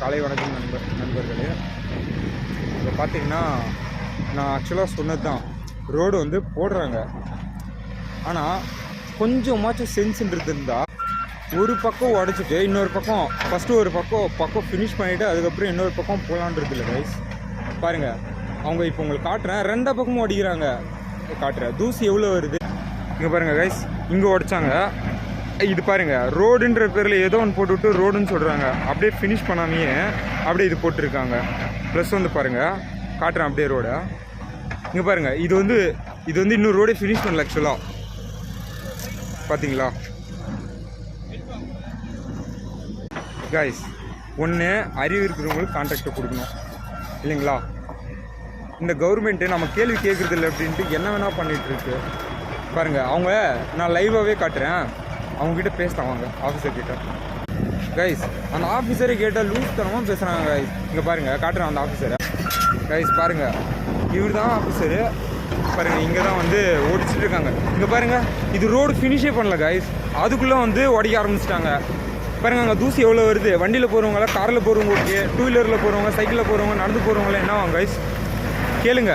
காலை வணக்கம் நண்பர் நண்பர்களே. இப்போ பார்த்தீங்கன்னா நான் ஆக்சுவலாக சொன்னது தான் ரோடு வந்து போடுறாங்க. ஆனால் கொஞ்சமாச்சும் சென்ஸ்ன்றது இருந்தால் ஒரு பக்கம் உடச்சிட்டு இன்னொரு பக்கம் ஃபஸ்ட்டு ஒரு பக்கம் பக்கம் ஃபினிஷ் பண்ணிவிட்டு அதுக்கப்புறம் இன்னொரு பக்கம் போகலான்றது இல்லை கைஸ் பாருங்கள் அவங்க இப்போ உங்களுக்கு காட்டுறேன். ரெண்டா பக்கமும் அடிக்கிறாங்க காட்டுறேன். தூசி எவ்வளோ வருது? இங்கே பாருங்கள் கைஸ் இங்கே உடைச்சாங்க. இது பாருங்க ரோடுன்ற பேரில் ஏதோ ஒன்று போட்டுவிட்டு ரோடுன்னு சொல்கிறாங்க அப்படியே ஃபினிஷ் பண்ணாமையே அப்படியே இது போட்டிருக்காங்க. ப்ளஸ் வந்து பாருங்கள் காட்டுறேன் அப்படியே ரோடை இங்கே பாருங்கள் இது வந்து இது வந்து இன்னும் ரோடே ஃபினிஷ் பண்ணல ஆக்சுவலாக பார்த்தீங்களா கைஸ் ஒன்று அறிவு இருக்கிறவங்களுக்கு கான்ட்ராக்டை கொடுக்கணும். இல்லைங்களா? இந்த கவர்மெண்ட்டு நம்ம கேள்வி கேட்குறதில்ல அப்படின்ட்டு என்ன வேணால் பண்ணிகிட்ருக்கு பாருங்கள் அவங்க நான் லைவாகவே காட்டுறேன். அவங்ககிட்ட பேசலாம் வாங்க ஆஃபீஸர் கிட்ட. கைஸ் அந்த ஆஃபீஸரை கேட்டால் லூஸ் தனமாக பேசுகிறாங்க கைஸ் இங்கே பாருங்கள் காட்டுறேன் அந்த ஆஃபீஸரை கைஸ் பாருங்கள் இவர் தான் ஆஃபீஸரு பாருங்கள் இங்கே தான் வந்து ஓடிச்சுட்டு இருக்காங்க. இங்கே பாருங்கள் இது ரோடு ஃபினிஷே பண்ணல கைஸ் அதுக்குள்ளே வந்து உடைக்க ஆரம்பிச்சிட்டாங்க. பாருங்க அங்கே தூசி எவ்வளோ வருது? வண்டியில் போகிறவங்களா காரில் போகிறவங்க ஓகே டூ வீலரில் போகிறவங்க சைக்கிளில் போகிறவங்க நடந்து போகிறவங்களாம் என்ன கைஸ் கேளுங்க.